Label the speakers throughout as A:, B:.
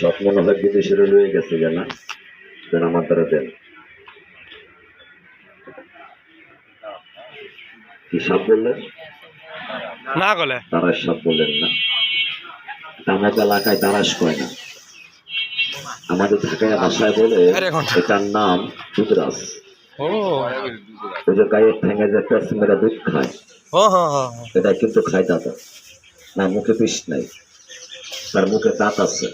A: সব মনে হয় বিদেশে রয়ে গেছে জানা? দেন আমার দ্বারা দেন। কি সাপ বললেন?
B: না গলে।
A: তারাস সাপ বললেন না। আমাদের এলাকায় তারাস কয় না। আমাদের ঢাকায় ভাষায় বলে এটার নাম দুধরাস
B: ও
A: ওই যে গায়ে ঠেঙে যে মেরা দুধ খায়। এটা কিন্তু খায় দাদা। না মুখে পিস নাই। তার মুখে দাঁত আছে।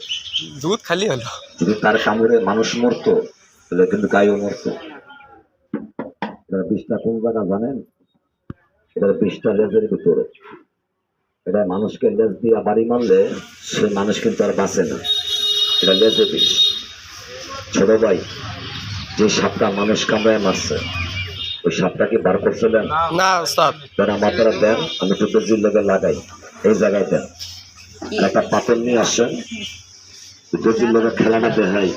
B: দুধ খালি হলো।
A: যদি তার কামড়ে মানুষ মরতো তাহলে কিন্তু গায়েও মরতো। এটার বিষটা কোন জায়গা জানেন? এটার বিষটা লেজের ভিতরে। এটা মানুষকে লেজ দিয়ে বাড়ি মারলে সে মানুষ কিন্তু আর বাঁচে না। এটা লেজে বিষ ছোট ভাই যে সাপটা মানুষ কামড়ায় মারছে ওই সাপটা কি বার করছিলেন
B: না ওস্তাদ
A: যারা আমার দ্বারা দেন আমি একটু বেজির লোকে লাগাই এই জায়গায় দেন। একটা পাথর নিয়ে আসেন বেজির লোকে খেলাটা দেখাই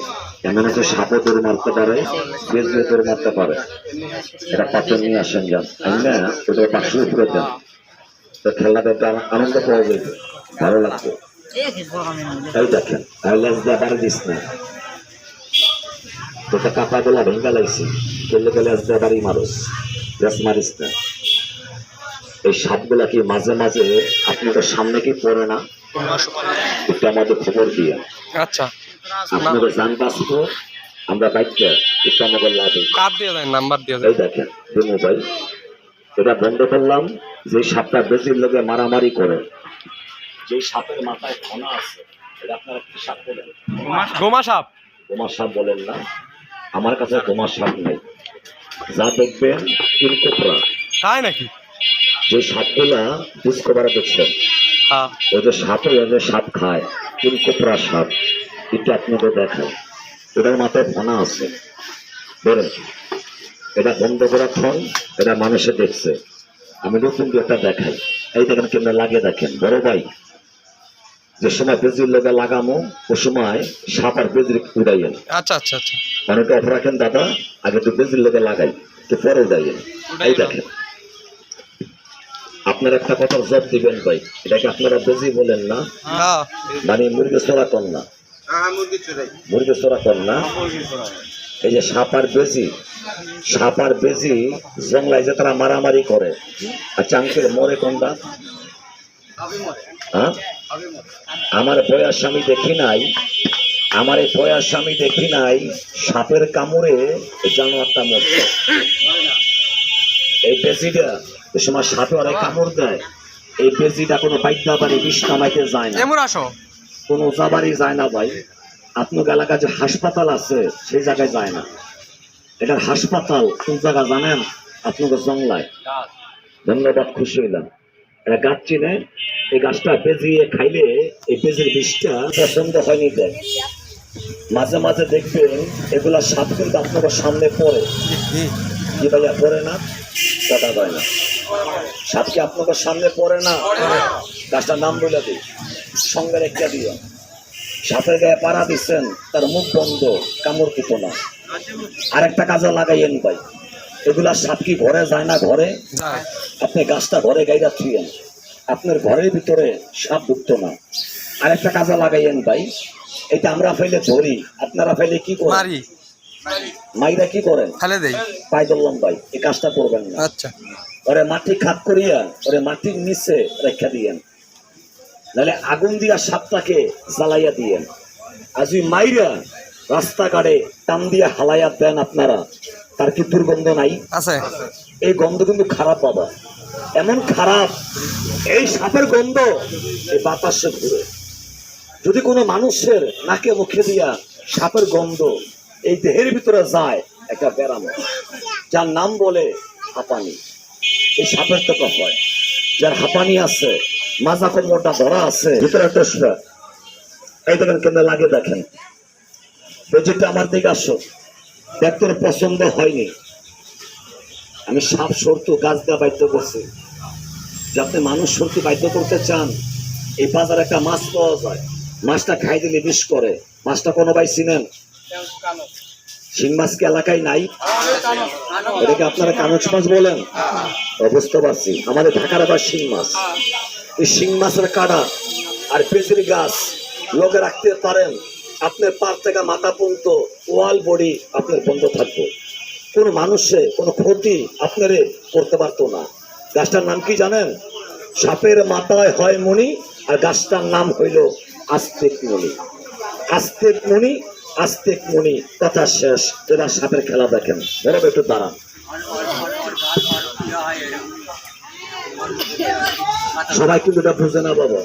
A: এমন হচ্ছে সাপও তোর মারতে পারে বেজিও তোর মারতে পারে। এটা পাথর নিয়ে আসেন যান আমি না ওটা পাঁচশো উপরে দেন। তো খেলাটা আনন্দ পাওয়া যাবে ভালো লাগবে এই দেখেন আর লেন্স দিয়ে দিস না। তোকে কাপা গুলা ভেঙ্গা লাগছে করলে লেন্স দিয়ে বাড়ি মারুস মারিস না। এই সাপগুলা কি মাঝে মাঝে আপনাদের সামনে কি পড়ে না? একটু আমাদের খবর দিয়ে।
B: আচ্ছা।
A: আপনাদের জান বাঁচবো আমরা বাইকটা একটু আমাদের লাভে
B: কার্ড দিয়ে দেন? নাম্বার দিয়ে দেন।
A: দেখেন দিনু এটা বন্ধ করলাম যে সাপটা বেশির লোকে মারামারি করে। যে সাপের মাথায় ফোনা আছে এটা আপনারা কি সাপ বলেন?
B: গোমা সাপ।
A: গোমার সাপ। বলেন না। আমার কাছে গোমার সাপ নেই। যা দেখবেন কিলকোপরা
B: তাই নাকি?
A: যে সাপগুলা ডিসকভারে দেখছেন
B: হ্যাঁ।
A: ওই যে সাপে ওই যে সাপ খায় কিলকোপরা সাপ এটা আপনাদের দেখায়। এটার মাথায় ফোনা আছে। বেরোন এটা বন্ধ করা ফোন এটা মানুষে দেখছে। আমি নতুন একটা দেখাই। এই দেখেন কেমন লাগে দেখেন। বড় ভাই যে সময় বেজির লোকে লাগামো ও সময় সাপ আর বেজির উড়াইয়েন
B: আচ্ছা আচ্ছা আচ্ছা।
A: অনেকে অফ রাখেন দাদা আগে তো বেজির লোকে লাগাই তো পরে উড়াইয়েন এই দেখেন। আপনার একটা কথা জব দিবেন ভাই। এটাকে আপনারা বেজি বলেন না।
B: হ্যাঁ
A: মানে মুরগি চোরা কর না। মুরগি চোরা কর না। এই যে সাপ আর বেজি সাপ আর বেজি জংলায় যে তারা মারামারি করে আর চাঙ্কের মরে কোনটা? হ্যাঁ আমার বয়স আমি দেখি নাই। আমার এই বয়স আমি দেখি নাই সাপের কামড়ে জানোয়ারটা মরছে। এই বেজিটা সময় সাপে ওরা কামড় দেয়। এই বেজিটা কোনো বাড়ি বিষ কামাইতে যায় না। কোন ওজাবাড়ি যায় না ভাই। আপনার এলাকায় যে হাসপাতাল আছে সেই জায়গায় যায় না। এটার হাসপাতাল কোন জায়গা জানেন? আপনাকে জংলায় ধন্যবাদ খুশি হইলাম। গাছ চিনে, এই গাছটা বেজিয়ে খাইলে এই বেজির বিষটা পছন্দ হয়নি দেয় মাঝে মাঝে দেখবেন এগুলা সাপ কিন্তু আপনাদের সামনে পড়ে। কি ভাইয়া, পড়ে না? কথা হয় না। সাপ কি সামনে পড়ে না? গাছটার নাম বলে দিই। সঙ্গে রেখে দিও। সাপের গায়ে পাড়া দিচ্ছেন তার মুখ বন্ধ, কামড় কিতো না। আরেকটা কাজে লাগাইয়েন ভাই। এগুলা সাপ কি ঘরে যায় না ঘরে? আপনি গাছটা ঘরে গাইরা থুয়েন আপনার ঘরের ভিতরে সাপ ঢুকতো না। আরেকটা কাজে লাগাইয়েন ভাই এটা আমরা ফেলে ধরি। আপনারা ফেলে কি করেন? মাইরা কি করেন?
B: ফেলে দেই।
A: পাই ধরলাম ভাই এই কাজটা করবেন না।
B: আচ্ছা।
A: ওরে মাটি খাত করিয়া ওরে মাটির নিচে রেখা দিয়েন। নাহলে আগুন দিয়া সাপটাকে জ্বালাইয়া দিয়েন। আজ মাইরা রাস্তাঘাটে টান দিয়ে হালাইয়া দেন আপনারা। তার কি দুর্গন্ধ নাই?
B: আছে।
A: এই গন্ধ কিন্তু খারাপ বাবা। এমন খারাপ এই সাপের গন্ধ এই বাতাসে ঘুরে। যদি কোনো মানুষের নাকে মুখে দিয়া সাপের গন্ধ এই দেহের ভিতরে যায় একটা ব্যারাম। যার নাম বলে হাঁপানি। এই সাপের তো হয়। যার হাঁপানি আছে মাজা কোমরটা ধরা আছে। ভিতরে একটা এই দেখেন কেন লাগে দেখেন। বেজিটা আমার দিকে আসো। দেখ তোর পছন্দ হয়নি। আমি সাপ সরতু গাছ দেওয়া বাধ্য করছি। যাতে মানুষ সরতু বাধ্য করতে চান এই বাজারে একটা মাছ পাওয়া যায়। মাছটা খাই দিলে বিষ করে। মাছটা কোনো ভাই চিনেন? শিং মাছ কি এলাকায় নাই? এটাকে আপনারা কানচ মাছ বলেন? ও, বুঝতে পারছি আমাদের ঢাকার আবার শিং মাছ। এই শিং মাছের কাটা আর পেঁচির গাছ লোকে রাখতে পারেন। আপনার পার থেকে মাথা পর্যন্ত ওয়াল বডি আপনার বন্ধ থাকবে কোনো মানুষে, কোনো ক্ষতি আপনারে করতে পারতো না। গাছটার নাম কি জানেন? সাপের মাথায় হয় মণি আর গাছটার নাম হইল আস্তিক মণি। আস্তিক মণি আস্তিক মণি, কথা শেষ। এবার সাপের খেলা দেখেন। বড় একটু দাঁড়ান। সবাই কিন্তু এটা বুঝে না বাবা।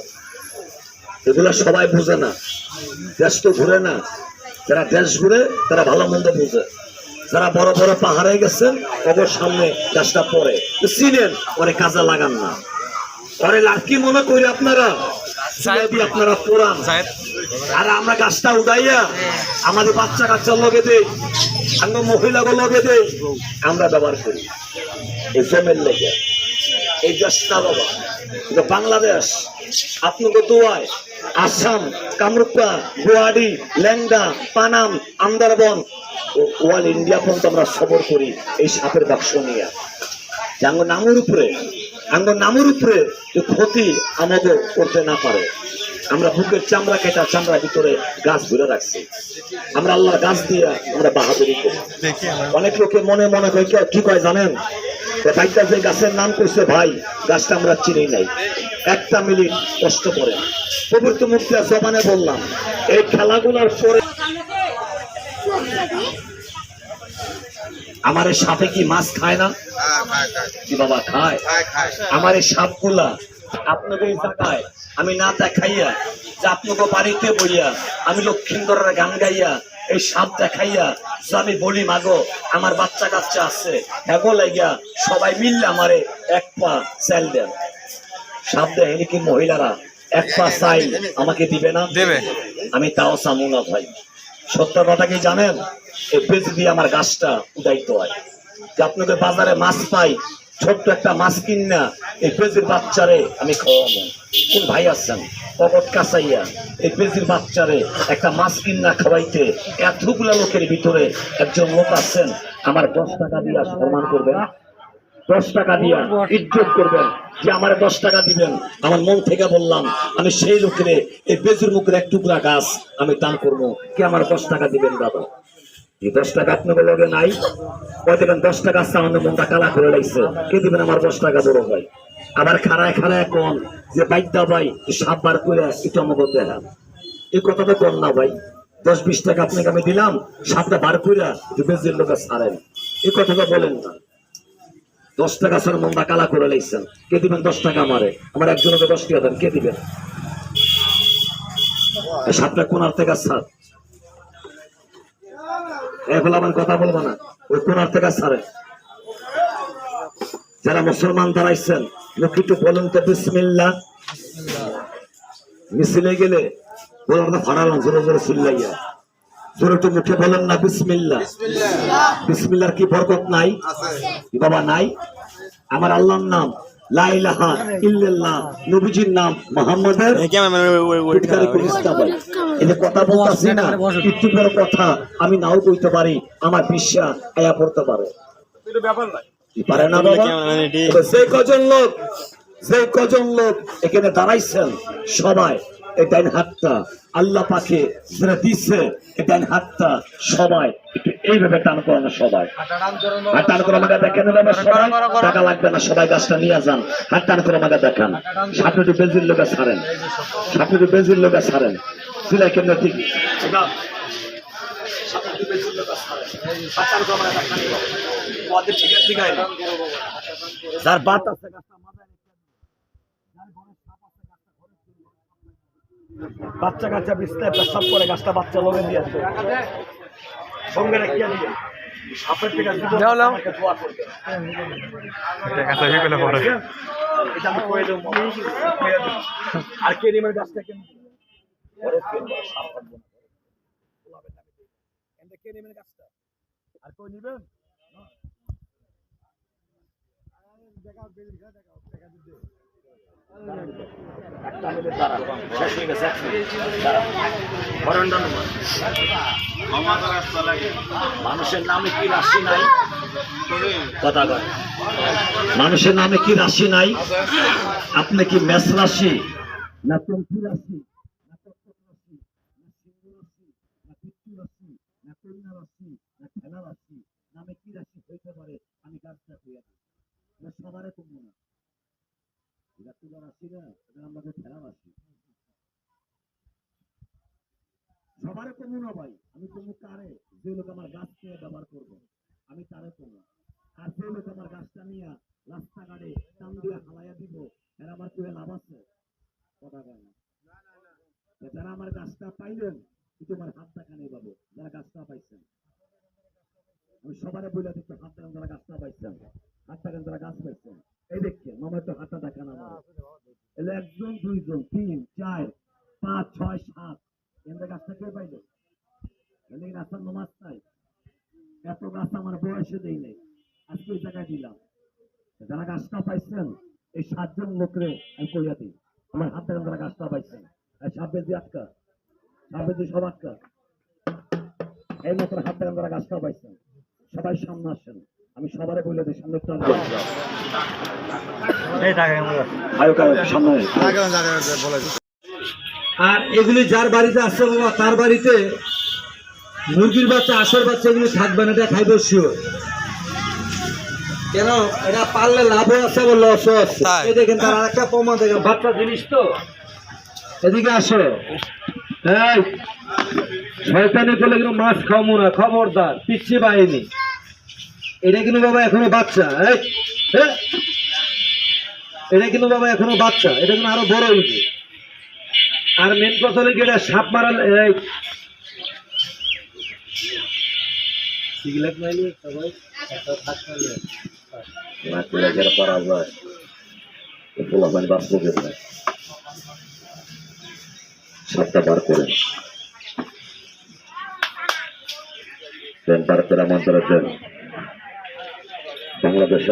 A: এগুলা সবাই বুঝে না। দেশ তো ঘুরে না। যারা দেশ ঘুরে তারা ভালো মন্দ বুঝে। যারা বড় বড় পাহাড়ে গেছেন ওদের সামনে গাছটা পড়ে। চিনেন ওরে কাজে লাগান না। ওরে লাকি মনে করি আপনারা? আপনারা আর আমরা গাছটা উড়াইয়া আমাদের বাচ্চা কাচ্চা লগে দেই আমরা মহিলাকে লগে দেই আমরা ব্যবহার করি। এই জমের লেগে। এই দেশটা বাবা বাংলাদেশ আপনাকে দোয়ায় আসাম কামরূপা গুয়াহাটি ল্যাংডা পানাম আন্দারবন। ওয়াল ইন্ডিয়া পর্যন্ত আমরা সফর করি এই সাপের বাক্স নিয়ে। যে আঙ্গ নামের উপরে আঙ্গ নামের উপরে ক্ষতি আমাদের করতে না পারে। আমরা বুকের চামড়া কেটা চামড়ার ভিতরে গাছ ধরে রাখছি। আমরা আল্লাহর গাছ দিয়ে আমরা বাহাদুরি করি। অনেক লোকে মনে মনে হয় কি- কি কয় জানেন? ভাইটা যে গাছের নাম করছে ভাই গাছটা আমরা চিনি নাই। একটা মিনিট কষ্ট করে। পবিত্র মুক্তি জবানে বললাম, এই খেলাগুলোর পরে আমার এই সাপে কি মাছ খায় না? কি বাবা, খায়? আমার এই সাপগুলা আপনাকে জায়গায় আমি না দেখাইয়া, যে আপনাকে বাড়িতে বইয়া, আমি লক্ষ্মীন্দরের গান গাইয়া, এই সাপ দেখাইয়া, যে আমি বলি, মাগো, আমার বাচ্চা কাচ্চা আছে। এগো লাগিয়া সবাই মিললে আমারে এক পা চাল দেন। দেয় কি মহিলারা এক পা চাই আমাকে দিবে না।
B: দেবে।
A: আমি তাও চামু না ভাই। সত্য কথা কি জানেন? এই দিয়ে আমার গাছটা উদায়িত হয়। যে আপনাকে বাজারে মাছ পাই ছোট্ট একটা মাছ কিনা এই পেজের বাচ্চারে আমি খাওয়াবো। কোন ভাই আছেন? পকট কাঁচাইয়া এই পেজের বাচ্চারে একটা মাছ কিনা খাওয়াইতে এতগুলা লোকের ভিতরে একজন লোক আছেন আমার দশ টাকা দিয়া সম্মান করবেন। দশ টাকা দিয়া ইজ্জত করবেন যে আমার দশ টাকা দিবেন। আমার মন থেকে বললাম, আমি সেই লোকের, এই বেজুর মুখের এক টুকরা গাছ আমি দান করব। কে আমার দশ টাকা দিবেন দাদা দশ টাকা আপনাদের লগে নাই। ওই দেখেন দশ টাকা আমাদের মনটা কালা করে লাগছে কে দিবেন আমার দশ টাকা, বড় ভাই? আবার খাড়ায় খাড়ায় কোন যে বাইক দা ভাই সাপ বার করে একটু আমাকে দেখা এই কথাটা কর না ভাই? দশ, বিশ টাকা আপনাকে আমি দিলাম, সাপটা বার করে বেজের লোকে ছাড়েন। এই কথাটা বলেন না। দশ টাকা স্যার মন্দা কালা করে লাইছেন। কে দিবেন দশ টাকা আমারে? আমার একজনকে দশ টাকা দেন, কে দিবেন? সাতটা কোনার থেকে সাত এখন আমার কথা বলব না, ওই কোনার থেকে সারে যারা মুসলমান দাঁড়াইছেন লোক একটু বলেন তো বিসমিল্লা মিছিলে গেলে বলার ফাড়ালাম জোরে জোরে চিল্লাইয়া। জোরে মুখে বলেন না বিসমিল্লা বিসমিল্লার কি বরকত নাই? বাবা নাই? আমার আল্লাহর নাম লা ইল্লাল্লাহ নবীজির নাম মুহাম্মাদের পিটকারি করিস না ভাই। এই যে কথা বলতাছি না একটু কথা আমি নাও কইতে পারি আমার বিশ্বাস আয়া পড়তে পারে। কি পারে না বাবা? তবে কজন লোক যে কজন লোক এখানে দাঁড়াইছেন সবাই এই ডাইন হাতটা। আল্লাহ পাকে দিচ্ছে ডাইন হাতটা সবাই ছাড়েন। সিলাই বেজির লোকে ছাড়েন। হাত টান করে আমাকে দেখান। ওদের ঠিক আছে, ঠিক আছে। যার বাত আছে গাছটা মাথায় রেখে দিন। যার ঘরে সাপ আছে গাছটা ঘরে তুলুন। বাচ্চা কাচ্চা বিস্তায় পেশাব করে গাছটা বাচ্চা লগে দিয়ে আসে সঙ্গে রেখে দিয়ে সাপের থেকে
B: হয়ে।
A: আর কে নিমের গাছটা কেন কে নিমের গাছটা আর নিবেন দাঁড়ান। মানুষের নামে কি রাশি নাই? কথা কয়। মানুষের নামে কি রাশি নাই? আপনি কি মেষ রাশি না তন্তু রাশি? না কর্কট রাশি? না সিংহ রাশি? না পিতৃ রাশি? না কন্যা রাশি? না খেলা রাশি? নামে কি রাশি হইতে পারে? আমি সবারে কমবো না। এরা না ভাই, আমি কমু কারে? যে লোক আমার গাছ নিয়ে ব্যবহার করব, আমি তারে কমু আর যে লোক আমার গাছটা নিয়ে রাস্তাঘাটে টান দিয়ে হালাইয়া দিব, এরা আমার কুয়ে লাভ আছে? কথা কয় না। যারা আমার গাছটা পাইলেন কি তোমার হাত দেখা নেই বাবু যারা গাছটা পাইছেন। আমি সবারে বলে দিচ্ছি হাত দেখান যারা গাছটা পাইছেন হাত দেখান যারা গাছ পাইছেন এই দেখছে মামার তো হাতটা দেখান আমার। এলে একজন, দুইজন, তিন, চার, পাঁচ, ছয়, সাত। এমনি গাছটা কে পাইলো? এলে রাস্তার নমাজ নাই? এত গাছ আমার বয়সে দেই নাই। আজকে ওই জায়গায় দিলাম। যারা গাছটা পাইছেন, এই সাতজন লোকরে আমি কইয়া দিই। আমার হাত দেখেন যারা গাছটা পাইছেন আর সাপে দিয়ে আটকা। সাপে দিয়ে সব আটকা। এই মাত্র হাত দেখেন যারা গাছটা পাইছেন। সবাই সামনে আসেন। আমি সবারে বলে দিই সামনে
C: আর এগুলি যার বাড়িতে আসছে বাবা তার বাড়িতে মুরগির বাচ্চা আসর বাচ্চা এগুলি থাকবে না এটা খাইবে শিওর কেন? এটা পারলে লাভও আছে আবার লসও আছে। এই দেখেন তার আর একটা প্রমাণ দেখেন বাচ্চা জিনিস তো? এদিকে আসো। এই শয়তানি করলে কিন্তু মাছ খাব না খবরদার পিচ্ছি বাহিনী। এটা কিন্তু বাবা এখনও বাচ্চা এ, এটা কিন্তু বাবা এখনও বাচ্চা এটা কিন্তু আরও বড় হইবে আর মেন কথা হলো এটা সাপ মারাল এই। সিগলেট মাইলি
A: করে মন্ত্র দেন। বাংলাদেশ